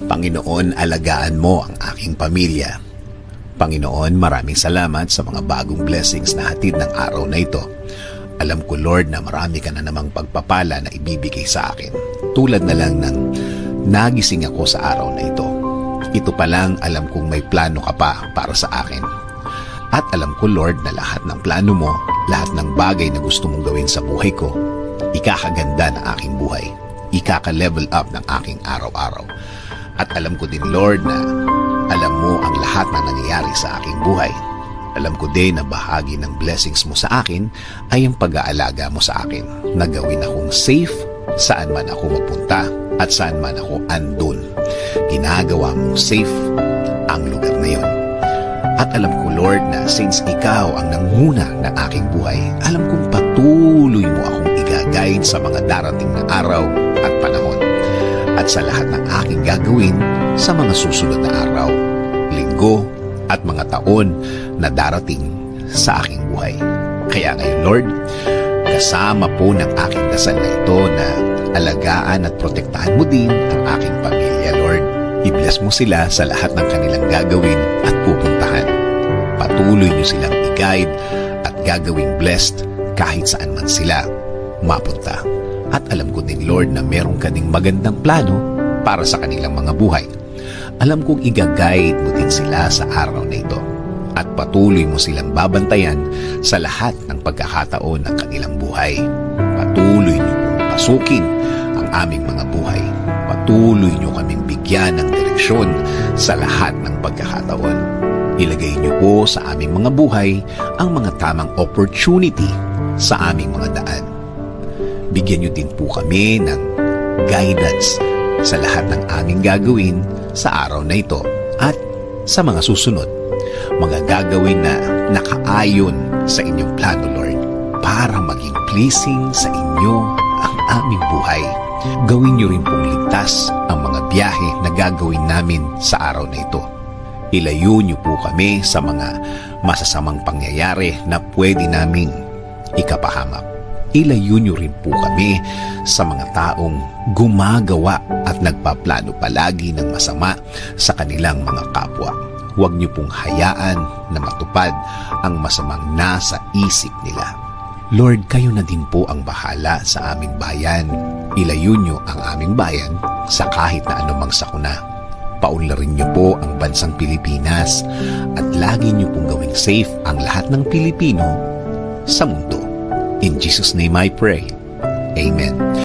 Panginoon, alagaan mo ang aking pamilya. Panginoon, maraming salamat sa mga bagong blessings na hatid ng araw na ito. Alam ko, Lord, na marami ka na namang pagpapala na ibibigay sa akin. Tulad na lang ng nagising ako sa araw na ito. Ito pa lang alam kong may plano ka pa para sa akin. At alam ko, Lord, na lahat ng plano mo, lahat ng bagay na gusto mong gawin sa buhay ko, ikakaganda ng aking buhay. Ikaka-level up ng aking araw-araw. At alam ko din, Lord, na alam mo ang lahat na nangyayari sa aking buhay. Alam ko din na bahagi ng blessings mo sa akin ay ang pag-aalaga mo sa akin na akong safe saan man ako magpunta at saan man ako andun. Ginagawa mong safe ang lugar na yon. At alam ko, Lord, na since ikaw ang nanguna ng aking buhay, alam kong patuloy mo akong igagayad sa mga darating na araw at panahon. At sa lahat ng aking gagawin sa mga susunod na araw, linggo, at mga taon na darating sa aking buhay. Kaya ngayon, Lord, kasama po ng aking dasal na ito na alagaan at protektahan mo din ang aking pamilya, Lord. I-bless mo sila sa lahat ng kanilang gagawin at pupuntahan. Patuloy niyo silang i-guide at gagawing blessed kahit saan man sila mapunta. At alam ko din, Lord, na meron ka ding magandang plano para sa kanilang mga buhay. Alam kong i-guide mo din sila sa araw na ito at patuloy mo silang babantayan sa lahat ng pagkakataon ng kanilang buhay. Patuloy niyo pong pasukin ang aming mga buhay. Patuloy niyo kaming bigyan ng direksyon sa lahat ng pagkakataon. Ilagay niyo po sa aming mga buhay ang mga tamang opportunity sa aming mga daan. Bigyan niyo din po kami ng guidance sa lahat ng aming gagawin sa araw na ito at sa mga susunod. Mga gagawin na nakaayon sa inyong plano, Lord, para maging pleasing sa inyo ang aming buhay. Gawin niyo rin pong ligtas ang mga biyahe na gagawin namin sa araw na ito. Ilayo niyo po kami sa mga masasamang pangyayari na pwede naming ikapahamak. Ilayo niyo rin po kami sa mga taong gumagawa at nagpaplano palagi ng masama sa kanilang mga kapwa. Huwag niyo pong hayaan na matupad ang masamang nasa isip nila. Lord, kayo na din po ang bahala sa aming bayan. Ilayo niyo ang aming bayan sa kahit na anumang sakuna. Paunlarin niyo po ang bansang Pilipinas at lagi niyo pong gawing safe ang lahat ng Pilipino sa mundo. In Jesus' name I pray. Amen.